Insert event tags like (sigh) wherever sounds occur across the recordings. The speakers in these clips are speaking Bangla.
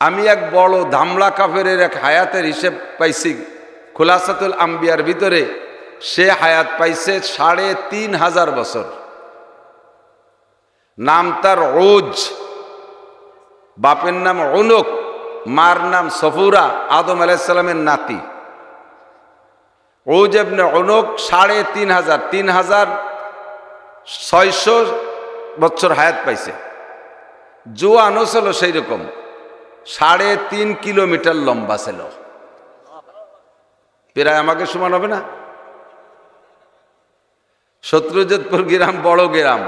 আমি এক বড় ধামলা কাফের এক হায়াতের হিসেব পাইছি। খুলাসাতুল আম্বিয়ার ভিতরে সে হায়াত পাইছে সাড়ে তিন হাজার বছর। নাম তার ওজ বাপের নাম অনুক মার নাম সফুরা, আদম আলাইসাল্লামের নাতি। ওজ এবনে অনুক সাড়ে তিন হাজার তিন হাজার ছয়শো বছর হায়াত পাইছে। জোয়ানও ছিল সেই রকম সাড়ে তিন কিলোমিটার লম্বা ছিল। প্রায় আমাকে সমান হবে না? শত্রুজিৎপুর গ্রাম বড় গ্রাম।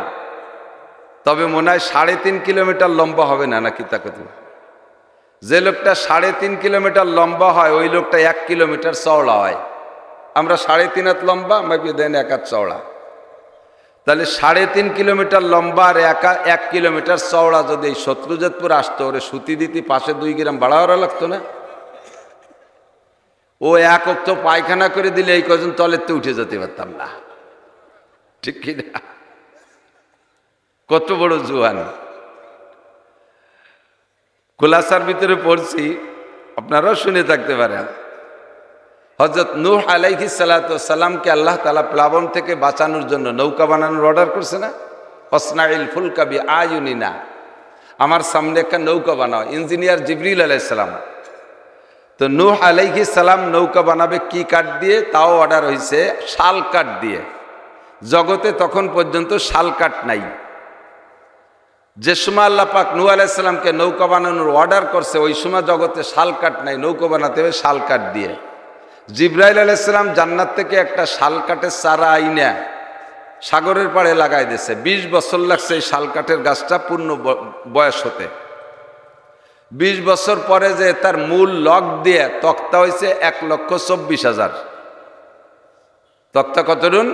তবে মনে হয় সাড়ে তিন কিলোমিটার লম্বা হবে না, নাকি তাকে যে লোকটা সাড়ে তিন কিলোমিটার লম্বা হয়, ওই লোকটা এক কিলোমিটার চওড়া হয়। আমরা সাড়ে তিন হাত লম্বা মাপিয়ে দেন এক হাত চওড়া। তাহলে সাড়ে তিন কিলোমিটার লম্বা আর একা এক কিলোমিটার চওড়া যদি এই শত্রুজাতপুর আসতো, ওরে সুতি দিতে, পাশে দুই গ্রাম বাড়াওয়ারা লাগতো না? ও এক অক্ত পায়খানা করে দিলে এই কজন তলের উঠে যেতে পারতাম না। ঠিক কি না? কত বড় জুয়ান। খোলাসার ভিতরে পড়ছি, আপনারাও শুনে থাকতে পারেন। হজরত নূহ আলাইহি সালাতামকে আল্লাহ তালা প্লাবন থেকে বাঁচানোর জন্য নৌকা বানানোর অর্ডার করছে না? হসনাইল ফুলকাবি আয়ুনিনা। আমার সামনে একটা নৌকা বানাও, ইঞ্জিনিয়ার জিবরিল আলাইসালাম তো নূহ আলাইহি সালাম নৌকা বানাবে কি কাঠ দিয়ে? তাও অর্ডার হয়েছে শাল কাঠ দিয়ে। জগতে তখন পর্যন্ত শাল কাঠ নাই। যে সময় আল্লাহ পাক নূ আলাইসাল্লামকে নৌকা বানানোর অর্ডার করছে, ওই সময় জগতে শাল কাঠ নাই, নৌকা বানাতে হবে শাল কাঠ দিয়ে। জিব্রাইল আলাইসালাম জান্নাত থেকে একটা শাল কাঠের চারা আইনা সাগরের পাড়ে লাগাই দিয়েছে। বিশ বছর লাগছে এই শাল কাঠের গাছটা পূর্ণ বয়স হতে। বিশ বছর পরে যে তার মূল লক দিয়ে তক্তা হয়েছে এক লক্ষ চব্বিশ হাজার। তক্তা কতটুন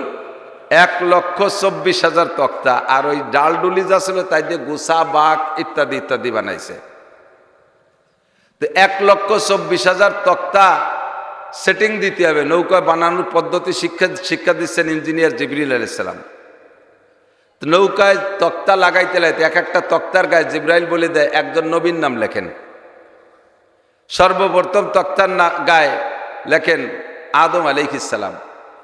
এক লক্ষ চব্বিশ হাজার তক্তা। আর ওই ডালডুলি যা ছিল তাই দিয়ে গুসা বাঘ ইত্যাদি ইত্যাদি বানাইছে। তো এক লক্ষ চব্বিশ হাজার তক্তা সেটিং দিতে হবে, নৌকা বানানোর পদ্ধতি শিক্ষা শিক্ষা দিচ্ছেন ইঞ্জিনিয়ার জিবরিল আলাইসালাম নৌকায় তক্তা লাগাইতে লাগাইতে, এক একটা তক্তার গায়ে জিব্রাইল বলে দেয়, একজন নবীন নাম লেখেন। সর্বপ্রথম তক্তার না, গায়ে লেখেন আদম আলাইহিসাল্লাম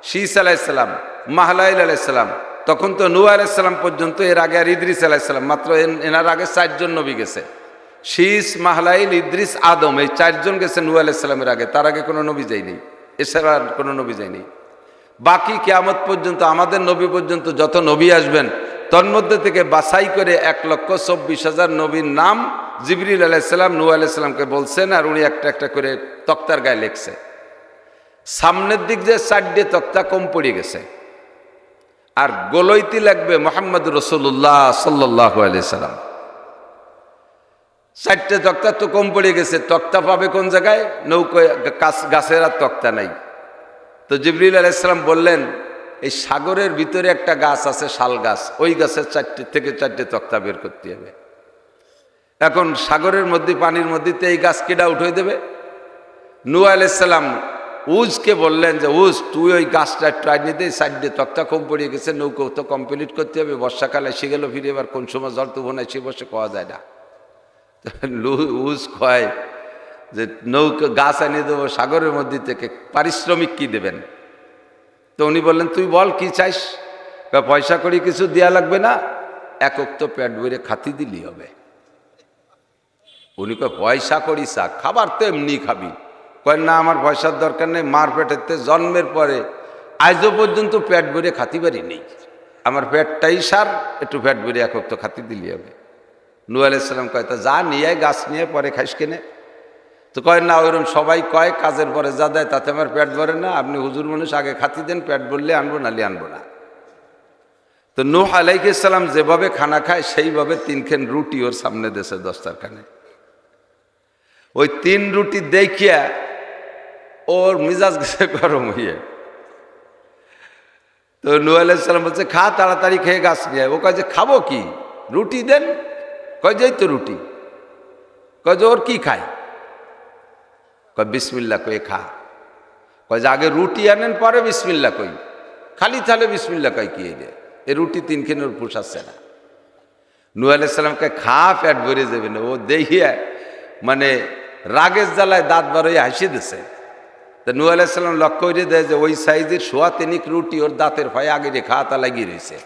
শীস আলাইসাল্লাম মাহলাইল আলাইসাল্লাম তখন তো নু আলাইসাল্লাম পর্যন্ত এর আগে আর ইদ্রিস আলাইসাল্লাম মাত্র এনার আগে চারজন নবী গেছে। শীস মাহলাইল, ইদ্রিস, আদম, এই চারজন গেছে নু আলাইসাল্লামের আগে। তার আগে কোনো নবী যায়নি এছাড়া আর কোনো নবী যায়নি বাকি কেয়ামত পর্যন্ত, আমাদের নবী পর্যন্ত যত নবী আসবেন, তন্মধ্যে থেকে বাছাই করে এক লক্ষ চব্বিশ হাজার নবীর নাম জিবরিল আলাইসাল্লাম নু আলাইসাল্লামকে বলছেন আর উনি একটা একটা করে তক্তার গায়ে লেখছে। সামনের দিক যে চারটে তক্তা কম পড়ে গেছে। আর গোলইতি লাগবে মোহাম্মদ রসুল্লাহ সাল্লাহ আলাইসাল্লাম চারটে তক্তা তো কম পড়ে গেছে। তক্তা পাবে কোন জায়গায়? নৌকো গাছের আর তক্তা নাই। তো জিবরিল আলাইসালাম বললেন, এই সাগরের ভিতরে একটা গাছ আছে, শাল গাছ। ওই গাছের চারটে থেকে চারটে তক্তা বের করতে হবে। এখন সাগরের মধ্যে, পানির মধ্যে এই গাছ কেডা উঠে দেবে? নু আলাইসাল্লাম উজকে বললেন যে, উজ, তুই ওই গাছটা ট্রাই নিতে সাইডে তক্তা কম পড়ে গেছে, নৌকো তো কমপ্লিট করতে হবে। বর্ষাকালে এসে গেল, ফিরে এবার কোন সময় জল না সে বসে কওয়া যায় না। (laughs) লু- উজ কয় যে নৌকা, গাছ এনে দেবো, সাগরের মধ্যে থেকে পারিশ্রমিক কি দেবেন? তো উনি বললেন, তুই বল, কি চাইস? পয়সা করি কিছু দেয়া লাগবে না একক তো পেট ভরে খাতি দিলি হবে। উনি কয়, পয়সা করি চা, খাবার তো এমনি খাবি। কয়, না, আমার পয়সার দরকার নেই, মার পেটেতে জন্মের পরে আজও পর্যন্ত পেট ভরে খাতি পারি নেই। আমার পেটটাই সার, একটু পেট ভরে একক তো খাতি দিলি হবে। নু আলাইসাল্লাম কয়, তা যা নিয়ে, গাছ নিয়ে, পরে খাইস কেনে? তো কয়, না, ওইরকম সবাই কয়, কাজের পরে যা দেয়, তাতে আমার পেট ভরে না। আপনি হুজুর মানুষ, আগে খাতি দেন, পেট ভরলে আনব নালি আনব না। তো নূহ আলাইসাল্লাম যেভাবে খানা খায়, সেইভাবে তিনখান রুটি ওর সামনে দেশে দস্তারখানে। ওই তিন রুটি দেখিয়া ওর মিজাজ গেছে গরম হইয়ে। তো নূহ আলাইসাল্লাম বলছে, খা, তাড়াতাড়ি খেয়ে গাছ নিয়ে ও কয় যে, খাব কি? রুটি দেন? কয়, যেই তো রুটি। কয়, যে ওর কি খায়? কয়, বিসমিল্লা, কই, খা। কয়, যে আগে রুটি আনেন, পরে বিসমিল্লা কই। খালি তাহলে বিসমিল্লা কয়, কি এলে এ রুটি তিনখানে ওর পোষাচ্ছে না। নু আলাইসাল্লামকে খা, পেট ভরে যাবে না। ও দেখিয়া মানে রাগের জ্বালায় দাঁত বার হাসি দিছে। তা নু আলাইসাল্লাম লক্ষ্য করে দেয় যে, ওই সাইজের সোয়া তিনিক রুটি ওর দাঁতের ফায়ে আগে রেখা হাতা লাগিয়ে রয়েছে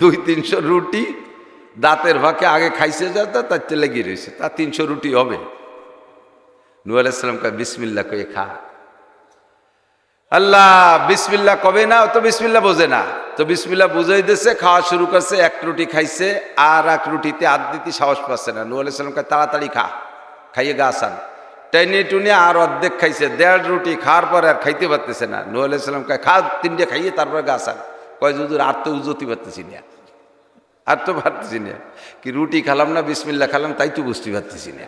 দুই তিনশো রুটি দাঁতের ফাঁকে আগে খাইছে যাতে তার চেয়ে লেগে রয়েছে। তা তিনশো রুটি হবে। নু আলাইসাল্লাম কয়, বিসমিল্লা কয়ে খা। আল্লাহ, বিসমিল্লা কবে না? তো বিসমিল্লা বোঝে না। তো বিসমিল্লা বুঝাই দিছে, খাওয়া শুরু করছে, এক রুটি খাইছে, আর এক রুটিতে আদ দিতে সাহস পাচ্ছে না। নু আলাইসাল্লাম কয়, তাড়াতাড়ি খা, খাইয়ে গা আসান। টেনে টুনে আর অর্ধেক খাইছে, দেড় রুটি খাওয়ার পরে আর খাইতে পারতেছে না। নু আলাইসাল্লাম কয়, খা, তিনটে খাইয়ে তারপরে গা আসান। কয় যুদুর আর তো উজতি পারতেছি না। আর তো পারতেছি না। কি রুটি খালাম না বিসমিল্লা খালাম, তাই তো বুঝতে পারতেছি না।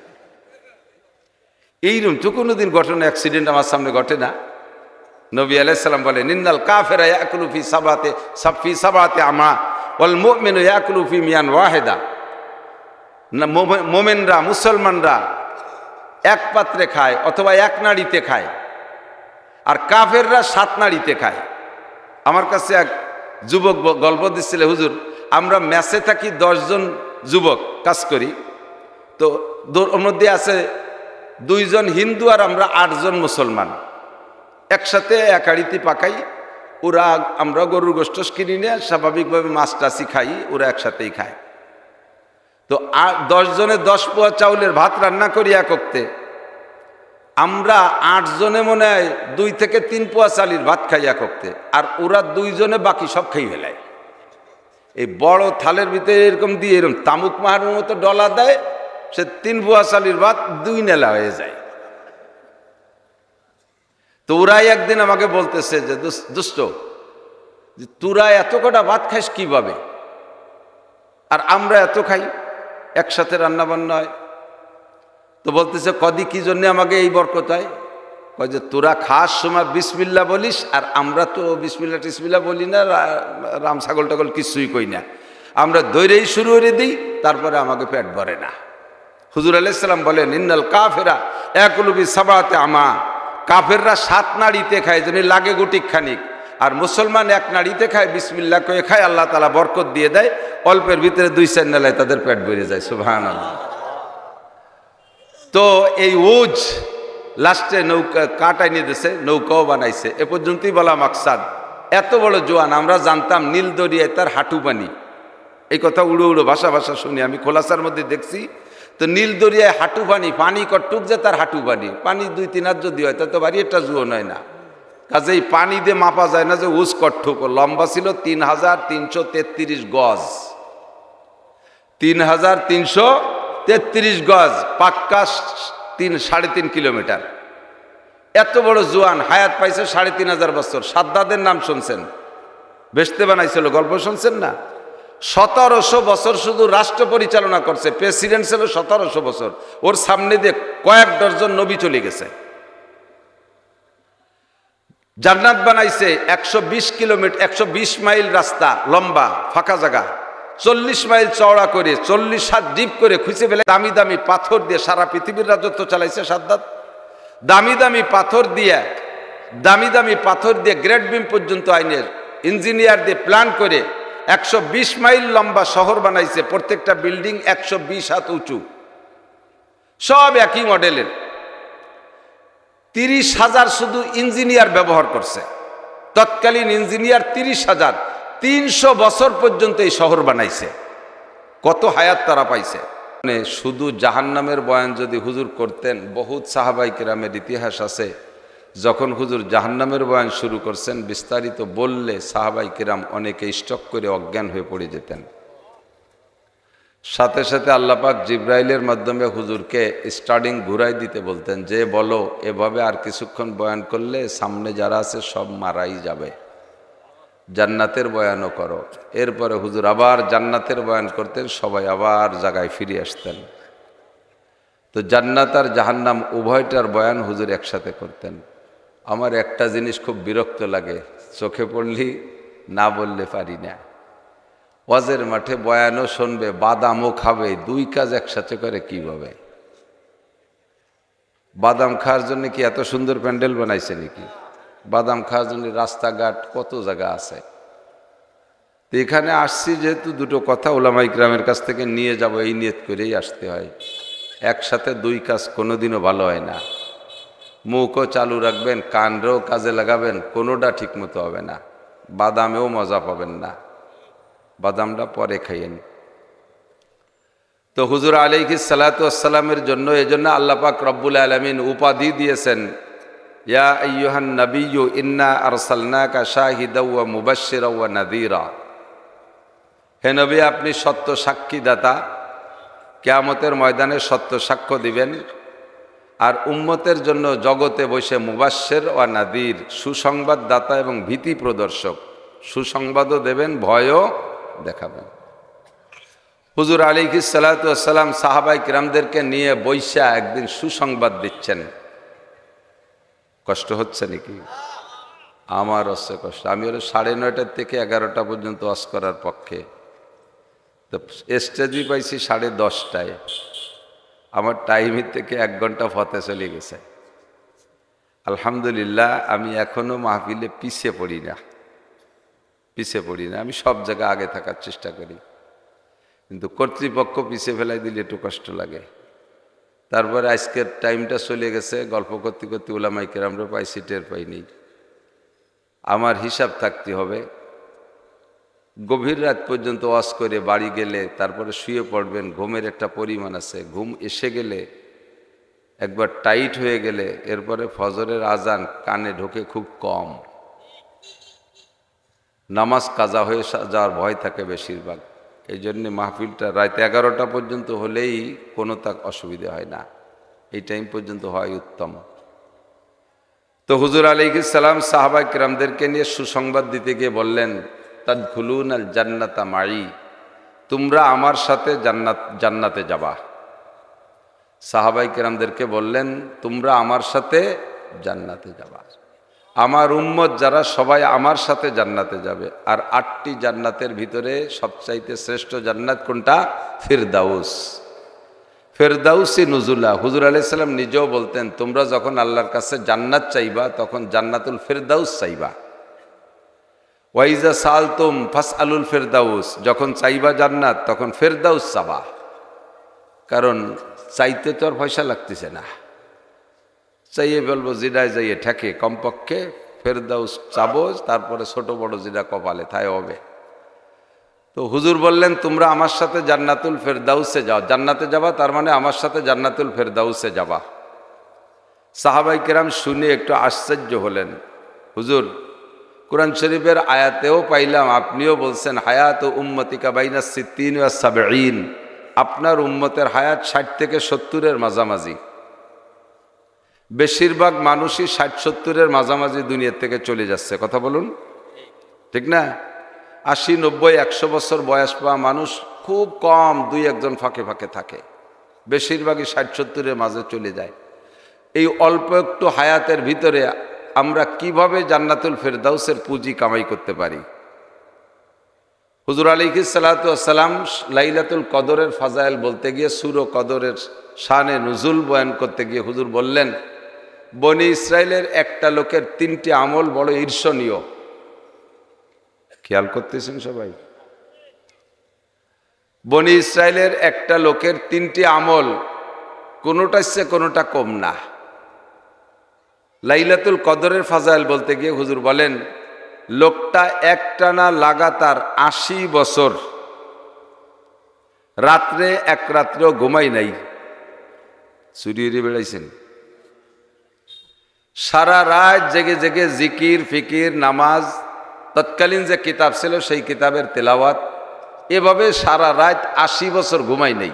এইরকম তো কোনো কোনোদিন ঘটনা অ্যাক্সিডেন্ট আমার সামনে ঘটে না। নবী আলাইসাল্লাম বলে নিন্দাল কাফেরা ইয়াকুলুফি সাবাতে সাফি সাবাতে আমা, ওয়াল মোমেন ইয়াকুলুফি মিয়ান ওয়াহেদা। না, মোমে- মোমেনরা, মুসলমানরা এক পাত্রে খায় অথবা এক নাড়িতে খায়, আর কাফেররা সাত নাড়িতে খায়। আমার কাছে এক যুবক গল্প দিচ্ছিল, হুজুর আমরা ম্যাচে থাকি দশজন যুবক কাজ করি। তো ওর মধ্যে আছে দুইজন হিন্দু আর আমরা আটজন মুসলমান। একসাথে একাড়িতে পাকাই, ওরা আমরা গরুর গোষ্ঠ কিনি নিয়ে স্বাভাবিকভাবে মাছ টাছি খাই, ওরা একসাথেই খায়। তো দশ জনে দশ পোয়া চাউলের ভাত রান্না করি একক্তে আমরা আটজনে মনে হয় দুই থেকে তিন পোয়া চালির ভাত খাই একক্তে আর ওরা দুইজনে বাকি সব খাই ফেলায়। এই বড় থালের ভিতরে এরকম দিয়ে এরকম তামুক মাহারের মতো ডলা দেয়, সে তিন পোয়া চালির ভাত দুই নেলা হয়ে যায়। তো ওরাই একদিন আমাকে বলতেছে যে দুষ্ট, যে তোরা এত কটা ভাত খাইস কীভাবে? আর আমরা এত খাই, একসাথে রান্না বান্না হয়। তো বলতেছে, কদি, কি জন্যে আমাকে এই বরকত হয়? কয় যে, তোরা খাস সময় বিসমিল্লা বলিস, আর আমরা তো বিসমিল্লা টিসমিল্লা বলি না রাম ছাগল টাগল কিছুই কই না। আমরা দৈরেই শুরু করে দিই, তারপরে আমাকে পেট ভরে না। হুজুর আলাইসাল্লাম বলেন, ইন্নাল কাফেরা একলুবি সাবাতে আমা। কাফেররা সাত নাড়িতে খায়, যেন লাগে গুটিক খানিক। আর মুসলমান এক নাড়িতে খায়, বিসমিল্লা কয়ে খায়, আল্লাহ তালা বরকত দিয়ে দেয়, অল্পের ভিতরে দুই চার নেলায় তাদের পেট ভরে যায় সুভান তো এই উজ লাস্টে নৌকা কাটাই নিয়ে দিছে, নৌকাও বানাইছে। এ পর্যন্তই বলা মাকসাদ। এত বড় জোয়ান, আমরা জানতাম নীল দরিয়ায় তার হাঁটু পানি এই কথা উড়ো উড়ো ভাষা ভাষা শুনি, আমি খোলাসার মধ্যে দেখছি। তো নীল দরিয়ায় হাঁটু পানি পানি কটুক যে তার হাঁটু পানি পানি দুই তিন হাত যদি হয় তা তো বাড়ি একটা জুয়ো নয় না। কাজেই পানি দিয়ে মাপা যায় না যে উস কট্টুক। লম্বা ছিল তিন হাজার তিনশো তেত্রিশ গজ। তিন হাজার তিনশো তেত্রিশ গজ। পাক্কা তিন, সাড়ে তিন কিলোমিটার। এত বড় জোয়ান হায়াত পাইছে সাড়ে তিন হাজার বছর। সাদ্দাদের নাম শুনছেন? বেসতে বানাইছিল, গল্প শুনছেন না? সতেরোশো বছর শুধু রাষ্ট্র পরিচালনা করছে, প্রেসিডেন্ট ছিল সতেরোশো বছর। ওর সামনে দিয়ে কয়েক ডজন নবী চলে গেছে। জান্নাত বানাইছে একশো বিশ কিলোমিটার একশো বিশ মাইল রাস্তা, লম্বা, ফাঁকা জায়গা। চল্লিশ মাইল চওড়া করে, চল্লিশ হাত ডিপ করে খুঁজে ফেলে দামি দামি পাথর দিয়ে সারা পৃথিবীর রাজত্ব চালাইছে সাদ্দাত। দামি দামি পাথর দিয়ে, দামি দামি পাথর দিয়ে গ্রেট বিম পর্যন্ত আইনের ইঞ্জিনিয়ার দিয়ে প্ল্যান করে একশো বিশ মাইল লম্বা শহর বানাইছে, প্রত্যেকটা বিল্ডিং একশো বিশ হাত উঁচু। সব একই মডেলের। তিরিশ হাজার শুধু ইঞ্জিনিয়ার ব্যবহার করছে। তৎকালীন ইঞ্জিনিয়ার তিরিশ হাজার। তিনশো বছর পর্যন্ত এই শহর বানাইছে। কত হায়াত তারা পাইছে। মানে শুধু জাহান্নামের বয়ান যদি হুজুর করতেন, বহুত সাহাবাই কেরামের ইতিহাস আছে। যখন হুজুর জাহান্নামের বয়ান শুরু করছেন, বিস্তারিত বললে সাহাবাই কেরাম অনেকে স্টক করে অজ্ঞান হয়ে পড়ে যেতেন। সাথে সাথে আল্লাপাক জিব্রাইলের মাধ্যমে হুজুরকে স্টার্টিং ঘুরাই দিতে বলতেন যে, বলো, এভাবে আর কিছুক্ষণ বয়ান করলে সামনে যারা আছে সব মারাই যাবে। জান্নাতের বয়ানও করো। এরপরে হুজুর আবার জান্নাতের বয়ান করতেন, সবাই আবার জায়গায় ফিরে আসতেন। তো জান্নাত আর জাহান্নাম উভয়টার বয়ান হুজুর একসাথে করতেন। আমার একটা জিনিস খুব বিরক্ত লাগে, চোখে পড়লি, না বললে পারি না। ওয়াজের মাঠে বয়ানও শুনবে, বাদামও খাবে, দুই কাজ একসাথে করে কীভাবে? বাদাম খাওয়ার জন্য কি এত সুন্দর প্যান্ডেল বানাইছে নাকি? বাদাম খাওয়ার জন্য রাস্তাঘাট কত জায়গা আছে। তো এখানে আসছি যেহেতু দুটো কথা ওলামাই গ্রামের কাছ থেকে নিয়ে যাব, এই নিয়ত করেই আসতে হয়। একসাথে দুই কাজ কোনোদিনও ভালো হয় না। মুখও চালু রাখবেন কানরেও কাজে লাগাবেন, কোনোটা ঠিকমতো হবে না। বাদামেও মজা পাবেন না। বাদামটা পরে খাইয়েন। তো হুজুর সালাতামের জন্য এই জন্য আল্লাপাক রব্বুল আলমিন উপাধি দিয়েছেন। ইয়া আইয়ুহান নবিয়্যু ইন্না আরসালনাকা শাহিদাও ওয়া মুবাশশিরা ওয়া নাযীরা হে নবী, আপনি সত্য সাক্ষীদাতা। কেয়ামতের ময়দানে সত্য সাক্ষ্য দিবেন। আর উম্মতের জন্য জগতে বসে মুবাস্সের ও নাদির, সুসংবাদদাতা এবং ভীতি প্রদর্শক। সুসংবাদও দেবেন, ভয়ও দেখাবেন। হুজুর আলী সালাতাম সাহাবাই কিরামদেরকে নিয়ে বৈশা একদিন সুসংবাদ দিচ্ছেন। কষ্ট হচ্ছে নাকি? আমার হচ্ছে কষ্ট। আমি হলো সাড়ে নয়টার থেকে এগারোটা পর্যন্ত অস করার পক্ষে। তো স্টেজই পাইছি সাড়ে দশটায়। আমার টাইমের থেকে এক ঘণ্টা ফতে চলে গেছে। আলহামদুলিল্লাহ, আমি এখনও মাহফিলে পিছিয়ে পড়ি না। পিছিয়ে পড়ি না। আমি সব জায়গায় আগে থাকার চেষ্টা করি। কিন্তু কর্তৃপক্ষ পিছিয়ে ফেলাই দিলে একটু কষ্ট লাগে। তারপরে আজকের টাইমটা চলে গেছে, গল্প করতে করতে ওলামাই কেরামরা পাই, সিটের পাইনি আমার হিসাব থাকতে হবে। গভীর রাত পর্যন্ত ওয়াশ করে বাড়ি গেলে, তারপরে শুয়ে পড়বেন, ঘুমের একটা পরিমাণ আছে। ঘুম এসে গেলে, একবার টাইট হয়ে গেলে, এরপরে ফজরের আজান কানে ঢোকে খুব কম। নামাজ কাজা হয়ে যাওয়ার ভয় থাকে বেশিরভাগ। এই জন্যে মাহফিলটা রাত এগারোটা পর্যন্ত হলেই কোনো তা অসুবিধা হয় না। এই টাইম পর্যন্ত হয় উত্তম। তো হুজুর আলিসাল্লাম সাহাবা কিরামদেরকে নিয়ে সুসংবাদ দিতে গিয়ে বললেন তাদ খুলুন আল জান্নাতা মাই তোমরা আমার সাথে জান্নাত, জান্নাতে যাবা। সাহাবাই কিরামদেরকে বললেন, তোমরা আমার সাথে জান্নাতে যাবা। আমার উম্মত যারা সবাই আমার সাথে জান্নাতে যাবে। আর আটটি জান্নাতের ভিতরে সবচাইতে শ্রেষ্ঠ জান্নাত কোনটা? ফিরদাউস। ফেরদাউসি নজুল্লাহ হুজুর আলাইসাল্লাম নিজেও বলতেন, তোমরা যখন আল্লাহর কাছে জান্নাত চাইবা, তখন জান্নাতুল ফেরদাউস চাইবা। ওয়াইজা সালতুম ফাস আলুল ফেরদাউস। যখন চাইবা জান্নাত, তখন ফেরদাউস চাবা। কারণ চাইতে তো আর পয়সা লাগতেছে না। চাইয়ে বলব জিডায় যাইয়ে ঠেকে, কমপক্ষে ফেরদাউস চাবো, তারপরে ছোট বড় জিডা কপালে, তাই হবে। তো হুজুর বললেন, তোমরা আমার সাথে জান্নাতুল ফেরদাউসে যাও। জান্নাতে যাবা, তার মানে আমার সাথে জান্নাতুল ফেরদাউসে যাবা। সাহাবাই কেরাম শুনে একটু আশ্চর্য হলেন। হুজুর, কোরআন শরীফের আয়াতেও পাইলাম, আপনিও বলছেন, হায়াত ও উম্মতিকা বাইনা সিদ্দিন আপনার উম্মতের হায়াত ষাট থেকে সত্তরের মাঝামাঝি। বেশিরভাগ মানুষই ষাট সত্তরের মাঝামাঝি দুনিয়ার থেকে চলে যাচ্ছে, কথা বলুন। ঠিক না? আশি, নব্বই, একশো বছর বয়স পাওয়া মানুষ খুব কম দুই একজন ফাঁকে ফাঁকে থাকে। বেশিরভাগই ষাট সত্তরের মাঝে চলে যায়। এই অল্প একটু হায়াতের ভিতরে আমরা কীভাবে জান্নাতুল ফেরদাউসের পুঁজি কামাই করতে পারি? হুজুর আলী সালাতাম লাইলাতুল কদরের ফাজাইল বলতে গিয়ে সুর ও কদরের শানে নজুল বয়ান করতে গিয়ে হুজুর বললেন বনি ইসরায়েলের একটা লোকের তিনটি আমল বড় ঈর্ষণীয়। খেয়াল করতেছেন সবাই? বনি ইসরায়েলের একটা লোকের তিনটি আমল, কোনোটা সে কোনোটা কম না। লাইলাতুল কদরের ফাজাইল বলতে গিয়ে হুজুর বলেন, লোকটা একটানা লাগাতার আশি বছর রাত্রে এক রাত্রেও ঘুমাই নাই। চুরিয়ে বেড়াইছেন। সারা রাত জেগে জেগে জিকির, ফিকির, নামাজ, তৎকালীন যে কিতাব ছিল সেই কিতাবের তেলাওয়াত। এভাবে সারা রাত আশি বছর ঘুমাই নেই।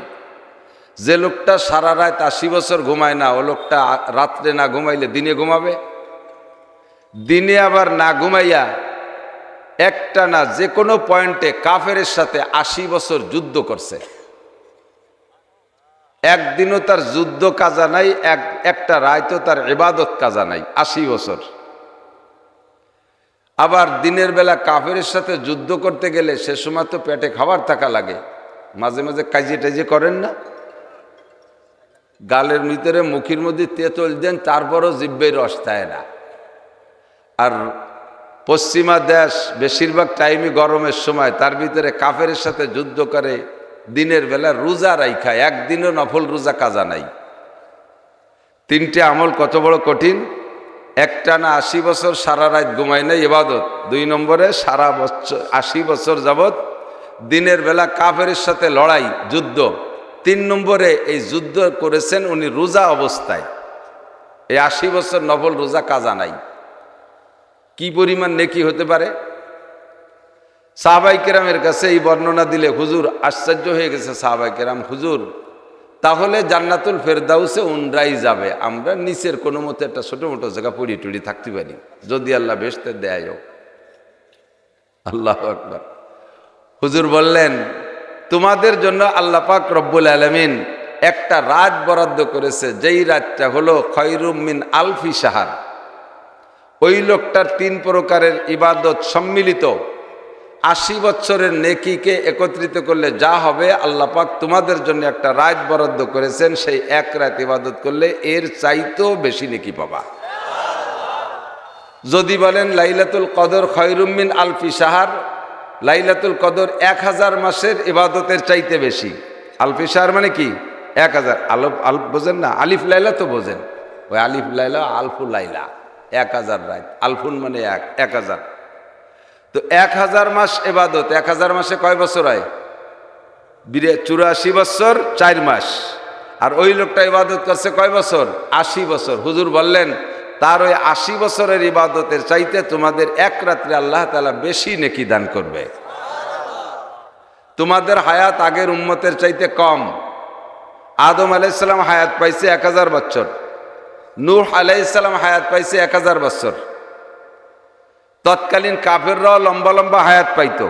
যে লোকটা সারা রাত আশি বছর ঘুমায় না, ও লোকটা রাত্রে না ঘুমাইলে দিনে ঘুমাবে? দিনে আবার না ঘুমাইয়া একটা না যে কোনো পয়েন্টে কাফের সাথে আশি বছর যুদ্ধ করছে। একদিনও তার যুদ্ধ কাজা নাই, এক, একটা রায়তো তার ইবাদত কাজা নাই, আশি বছর। আবার দিনের বেলা কাফের সাথে যুদ্ধ করতে গেলে সে সময় তো পেটে খাবার থাকা লাগে। মাঝে মাঝে কাজিয়ে টাজিয়ে করেন না? গালের ভিতরে মুখের মধ্যে তেঁতল দেন, তারপরও জিব্বের রস দেয় না। আর পশ্চিমা দেশ বেশিরভাগ টাইমই গরমের সময়, তার ভিতরে কাফের সাথে যুদ্ধ করে দিনের বেলা রোজা রাইখা, একদিনও নফল রোজা কাজা নাই। তিনটে আমল কত বড় কঠিন? একটা না আশি বছর সারা রাত ঘুমায় নাই, ইবাদত। দুই নম্বরে, সারা বছর, আশি বছর যাবৎ দিনের বেলা কাফের সাথে লড়াই, যুদ্ধ। তিন নম্বরে, এই যুদ্ধ করেছেন উনি রোজা অবস্থায়। এই আশি বছর নফল রোজা কাজা নাই। কি পরিমাণ নেকি হতে পারে? সাহাবাই কেরামের কাছে এই বর্ণনা দিলে হুজুর আশ্চর্য হয়ে গেছে সাহাবাই কেরাম, হুজুর, তাহলে জান্নাতুল ফেরদাউসে উনরাই যাবে, আমরা নিচের কোনো মতে একটা ছোট মোটো জায়গা পড়ি টুড়ি থাকতে পারি, যদি আল্লাহ বেসতে দেয় আল্লাহ আকবর। হুজুর বললেন, তোমাদের জন্য আল্লাহ পাক রব্বুল আলমিন একটা রাত বরাদ্দ করেছে, যেই রাতটা হলো খৈরুম মিন আলফি সাহার ওই লোকটার তিন প্রকারের ইবাদত সম্মিলিত। আশি বছরের নেকিকে একত্রিত করলে যা হবে, আল্লাহ পাক তোমাদের জন্য একটা রাত বরাদ্দ করেছেন, সেই এক রাত ইবাদত করলে এর চাইতেও বেশি নেকি পাবা। যদি বলেন, লাইলাতুল কদর খয়রুমিন আলফি সাহার লাইলাতুল কদর এক হাজার মাসের ইবাদতের চাইতে বেশি। আলফি সাহার মানে কি? এক হাজার। আলফ আলফ বোঝেন না? আলিফ লাইলা তো বোঝেন। ওই আলিফ লাইলা, আলফু লাইলা। এক হাজার রাত। আলফুন মানে এক এক হাজার। তো এক হাজার মাস এবাদত, এক হাজার মাসে কয় বছর হয়? বিরে চুরাশি বছর, চার মাস। আর ওই লোকটা ইবাদত করছে কয় বছর? আশি বছর। হুজুর বললেন, তার ওই আশি বছরের ইবাদতের চাইতে তোমাদের এক রাত্রে আল্লাহ তালা বেশি নেকি দান করবে। তোমাদের হায়াত আগের উম্মতের চাইতে কম। আদম আলাইসাল্লাম হায়াত পাইছে এক হাজার বছর। নূর আলাইসাল্লাম হায়াত পাইছে এক হাজার বছর। তৎকালীন কাফেররাও লম্বা লম্বা হায়াত পাইতো।